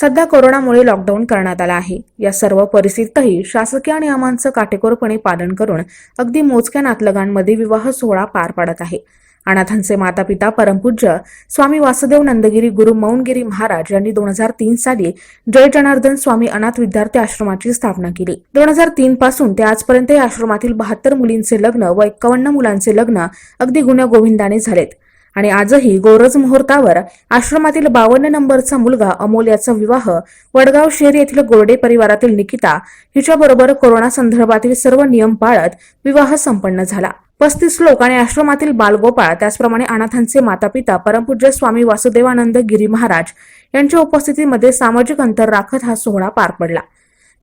सध्या कोरोनामुळे लॉकडाऊन करण्यात आला आहे. या सर्व परिस्थितीतही शासकीय नियमांचं काटेकोरपणे पालन करून अगदी मोजक्या नातलगांमध्ये विवाह सोहळा पार पाडत आहे. अनाथांचे मातापिता परमपूज्य स्वामी वासुदेव नंदगिरी गुरु मौनगिरी महाराज यांनी दोन हजार तीन साली जय जनार्दन स्वामी अनाथ विद्यार्थी आश्रमाची स्थापना केली. दोन हजार तीन पासून ते आजपर्यंत या आश्रमातील बहात्तर मुलींचे लग्न व एक्कावन्न मुलांचे लग्न अगदी गुण्या गोविंदाने झालेत. आणि आजही गोरज मुहूर्तावर आश्रमातील बावन्न नंबरचा मुलगा अमोल याचा विवाह वडगाव शहर येथील गोरडे परिवारातील निकिता हिच्याबरोबर कोरोना संदर्भातील सर्व नियम पाळत विवाह संपन्न झाला. पस्तीस लोक आणि आश्रमातील बालगोपाळ त्याचप्रमाणे अनाथांचे मातापिता परमपूज्य स्वामी वासुदेवानंद गिरी महाराज यांच्या उपस्थितीमध्ये सामाजिक अंतर राखत हा सोहळा पार पडला.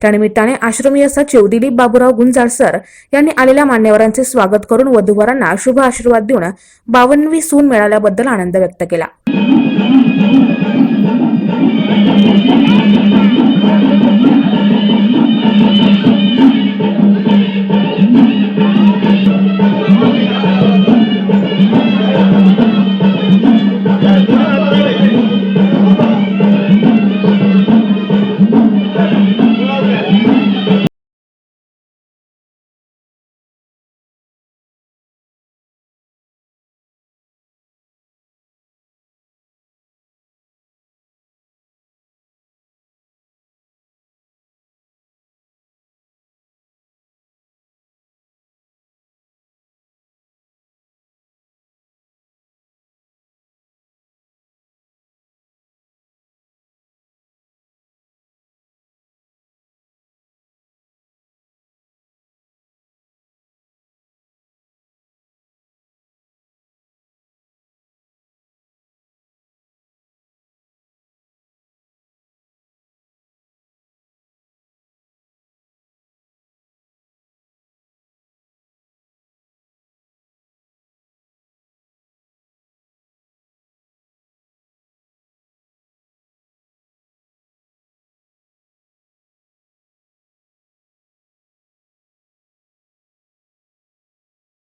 त्यानिमित्ताने आश्रमीय सचिव दिलीप बाबूराव गुंजाळ सर यांनी आलेल्या मान्यवरांचे स्वागत करून वधूवरांना शुभ आशीर्वाद देऊन बावन्नवी सून मिळाल्याबद्दल आनंद व्यक्त केला.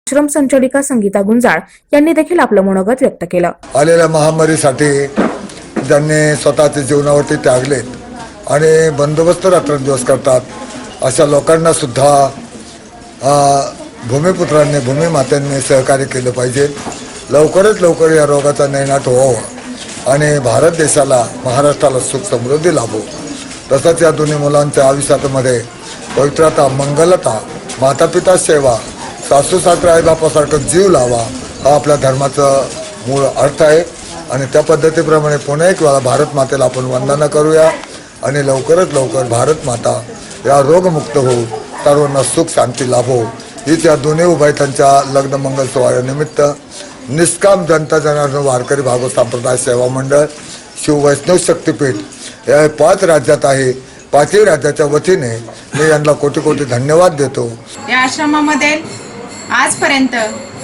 आश्रम संचालिका संगीता गुंजाळ यांनी देखील आपलं मनोगत व्यक्त केलं. आलेल्या महामारीसाठी ज्यांनी स्वतःच्या जीवनावरती त्यागलेत आणि बंदोबस्त रात्रंदिवस करतात अशा लोकांना सुद्धा भूमिपुत्रांनी भूमिमात्यांनी सहकार्य केलं पाहिजे. लवकरच लवकर या रोगाचा नैनाट व्हावा आणि भारत देशाला महाराष्ट्राला सुख समृद्धी लाभो. तसंच या दोन्ही मुलांच्या आयुष्यामध्ये पवित्रता मंगलता मातापिता सेवा सासू सासरा आई बापासारखं जीव लावा हा आपल्या धर्माचं मूळ अर्थ आहे. आणि त्या पद्धतीप्रमाणे पुन्हा एक वेळा भारत मातेला आपण वंदना करूया. आणि लवकरच लवकर भारत माता या रोगमुक्त होऊ सर्वांना सुख शांती लाभो हीच या दोन्ही उभायतांच्या लग्न मंगल सोहळ्यानिमित्त निष्काम जनता जनार्दन वारकरी भागवत संप्रदाय सेवा मंडळ शिववैष्णव शक्तीपीठ या पाच राज्यात आहे. पाचही राज्याच्या वतीने मी यांना कोटी कोटी धन्यवाद देतो. या आश्रमामध्ये आजपर्यंत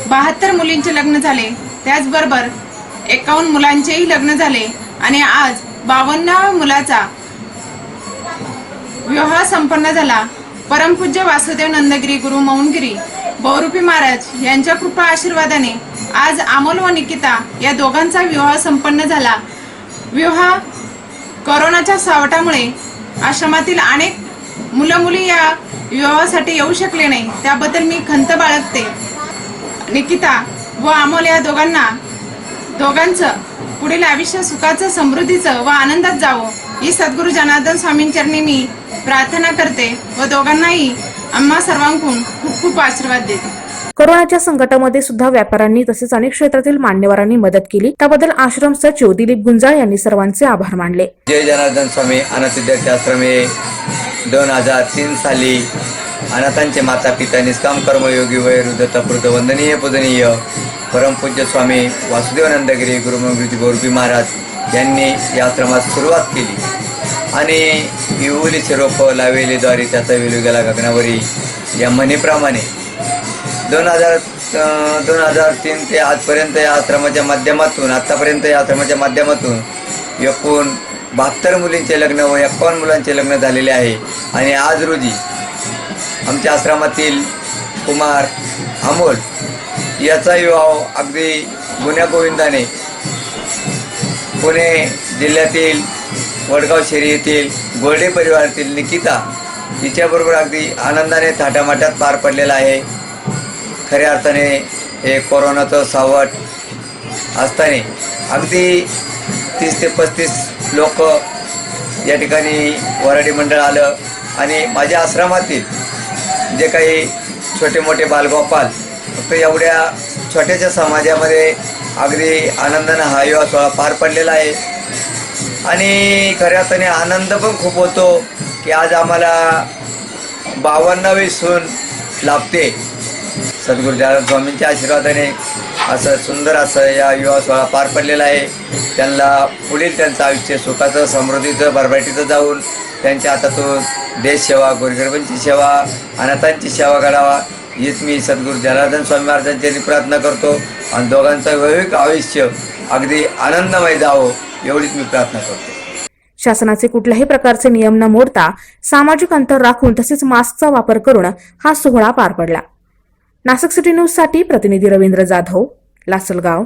बहात्तर मुलींचे लग्न झाले. त्याचबरोबर एकावन्न मुलांचेही लग्न झाले आणि आज बावन्न मुलाचा विवाह संपन्न झाला. परमपूज्य वासुदेव नंदगिरी गुरु मौनगिरी बहुरूपी महाराज यांच्या कृपा आशीर्वादाने आज अमोल व निकिता या दोघांचा विवाह संपन्न झाला. विवाह करोनाच्या सावटामुळे आश्रमातील अनेक मुलं मुली या विवाहासाठी येऊ शकले नाही. त्याबद्दल मी खंत बाळगते. निकिता व अमोल या दोघांना दोघांचं पुढील आयुष्य सुखाचं समृद्धीचं व आनंदात जावं ही सद्गुरू जनार्दन स्वामींचरणी मी प्रार्थना करते व दोघांनाही आम्हा सर्वांकडून खूप खूप आशीर्वाद देते. कोरोनाच्या संकटामध्ये सुद्धा व्यापाऱ्यांनी तसेच अनेक क्षेत्रातील मान्यवरांनी मदत केली. त्याबद्दल आश्रम सचिव दिलीप गुंजाळ यांनी सर्वांचे आभार मानले. जय जनार्दन स्वामी विद्यार्थी आश्रम हे दोन हजार तीन साली अनाथांचे माता पिता निष्काम कर्मयोगी वयोवृद्ध तपृत वंदनीय पूजनीय परमपूज्य स्वामी वासुदेवानंदगिरी गुरुमगुरुजी गोरबी महाराज यांनी या आश्रमास सुरुवात केली. आणि विहुलीचे रोपं लावेली द्वारे त्याचा वेलू गेला गगनावरी या म्हणीप्रमाणे. दोन हजार दोन हजार तीन ते आजपर्यंत या आश्रमाच्या माध्यमातून आत्तापर्यंत या आश्रमाच्या माध्यमातून एकूण बहात्तर मुलींचे लग्न व एकावन्न मुलांचे लग्न झालेले आहे. आणि आज रोजी आमच्या आश्रमातील कुमार अमोल याचा विवाह अगदी गुन्ह्या गोविंदाने पुणे जिल्ह्यातील वडगाव शेरी येथील गोरडे परिवारातील निकिता तिच्याबरोबर अगदी आनंदाने थाटामाटात पार पडलेला आहे. खऱ्या अर्थाने हे कोरोनाचं सावट असताना अगदी तीस ते पस्तीस लोक या ठिकाणी वराडी मंडळ आलं आणि माझ्या आश्रमातील जे काही छोटे मोठे बालगोपाल फक्त एवढ्या छोट्याशा समाजामध्ये अगदी आनंदानं हा युवा सोहळा पार पडलेला आहे. आणि खऱ्या अर्थाने आनंद पण खूप होतो की आज आम्हाला बावन्नावी सून लाभते. सद्गुरू स्वामींच्या आशीर्वादाने असं सुंदर असं या युवा सोहळा पार पडलेला आहे. त्यांना पुढील त्यांचं आयुष्य सुखाचं समृद्धीचं भरभराटीचं जाऊन त्यांच्या हातातून देशसेवा गोरगरबांची सेवा अनाथांची सेवा करावा हीच मी सद्गुरू जनार्दन स्वामी महाराजांची प्रार्थना करतो. आणि दोघांचं वैविक आयुष्य अगदी आनंदमय जावं एवढीच मी प्रार्थना करतो. शासनाचे कुठल्याही प्रकारचे नियम न मोडता सामाजिक अंतर राखून तसेच मास्कचा वापर करून हा सोहळा पार पडला. नाशिक सिटी न्यूजसाठी प्रतिनिधी रवींद्र जाधव लासलगाव.